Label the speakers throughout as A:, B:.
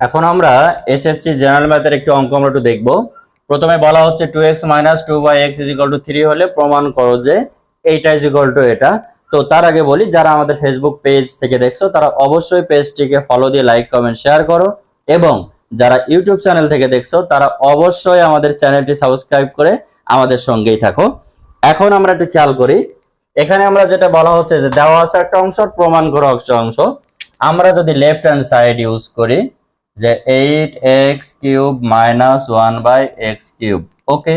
A: এখন আমরা HSC general ম্যাথের একটু অঙ্ক আমরা একটু দেখব। প্রথমে বলা হচ্ছে two x minus two by x is equal to three হলে প্রমাণ করো যে এইটা ইজ এটা। তো তার আগে বলি, যারা আমাদের ফেসবুক পেজ থেকে দেখছ, তারা অবশ্যই পেজটিকে ফলো দিয়ে লাইক কমেন্ট শেয়ার করো। এবং যারা ইউটিউব চ্যানেল থেকে দেখছ, তারা অবশ্যই আমাদের চ্যানেলটি সাবস্ক্রাইব করে আমাদের সঙ্গেই থাকো। এখন আমরা একটু খেয়াল করি, এখানে আমরা যেটা বলা হচ্ছে যে দেওয়া আছে একটা অংশ প্রমাণ করো অংশ। আমরা যদি লেফট হ্যান্ড সাইড ইউজ করি যে eight x cube minus one by x cube okay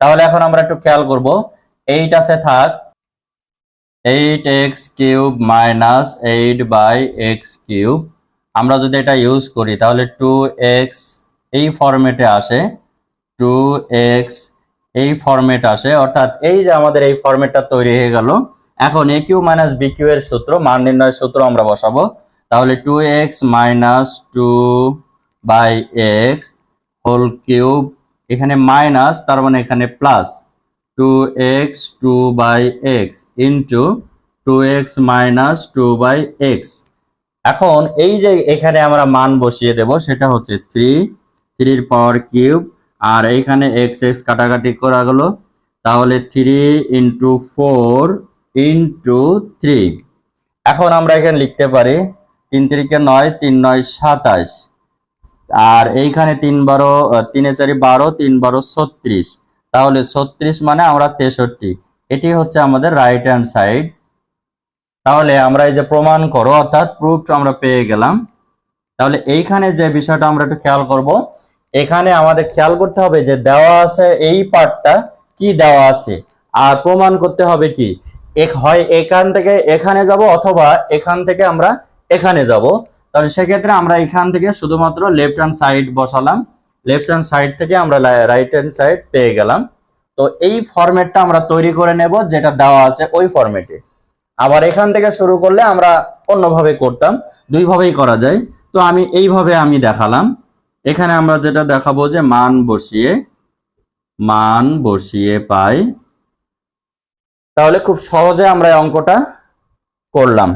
A: তাহলে এখন আমরা একটু খেয়াল করব এইট আছে থাক eight x cube minus eight by x cube আমরা যদি এটা ইউজ করি তাহলে টু এক্স এই ফরম্যাটে আসে টু এক্স এই ফরম্যাট আসে, অর্থাৎ এই যে আমাদের এই ফরম্যাটটা তৈরি হয়ে গেল, এখন a cube minus b cube এর সূত্র, মান নির্ণয়ের সূত্র আমরা বসাবো তাহলে two x minus two by x whole cube এখানে মাইনাস তার মানে এখানে plus two x two by x into two x minus two by x এখন এই যে এখানে আমরা মান বসিয়ে দেব, সেটা হচ্ছে থ্রি থ্রির পাওয়ার কিউব আর এইখানে এক্স এক্স কাটাকাটি করা গেলো। তাহলে three into four into three এখন আমরা এখানে লিখতে পারি তিন তিরিকে নয়, তিন নয় সাতাশ। আর এইখানে তিন বারো তিনে চারি বারো, তিন বারো ছত্রিশ। তাহলে ছত্রিশ মানে আমরা তেষট্টি। এটি হচ্ছে আমাদের রাইট হ্যান্ড সাইড তাহলে আমরা এই যে প্রমাণ করো, অর্থাৎ প্রুফ আমরা পেয়ে গেলাম। তাহলে এইখানে যে বিষয়টা আমরা একটু খেয়াল করব, এখানে আমাদের খেয়াল করতে হবে যে দেওয়া আছে এই পার্টটা কি দেওয়া আছে? আর প্রমাণ করতে হবে কি এক হয় এখান থেকে এখানে যাব অথবা এখান থেকে আমরা এখানে যাব। তাহলে সেক্ষেত্রে আমরা এখান থেকে শুধুমাত্র লেফট হ্যান্ড সাইড বসালাম। লেফট হ্যান্ড সাইড থেকে আমরা রাইট হ্যান্ড সাইড পেয়ে গেলাম। তো এই ফরম্যাটটা আমরা তৈরি করে নেব, যেটা দেওয়া আছে ওই ফরম্যাটে আবার এখান থেকে শুরু করলে আমরা অন্যভাবে করতাম। দুইভাবেই করা যায়। তো আমি এইভাবে আমি দেখালাম। এখানে আমরা যেটা দেখাবো যে মান বসিয়ে মান বসিয়ে পাই। তাহলে খুব সহজে আমরা অঙ্কটা করলাম।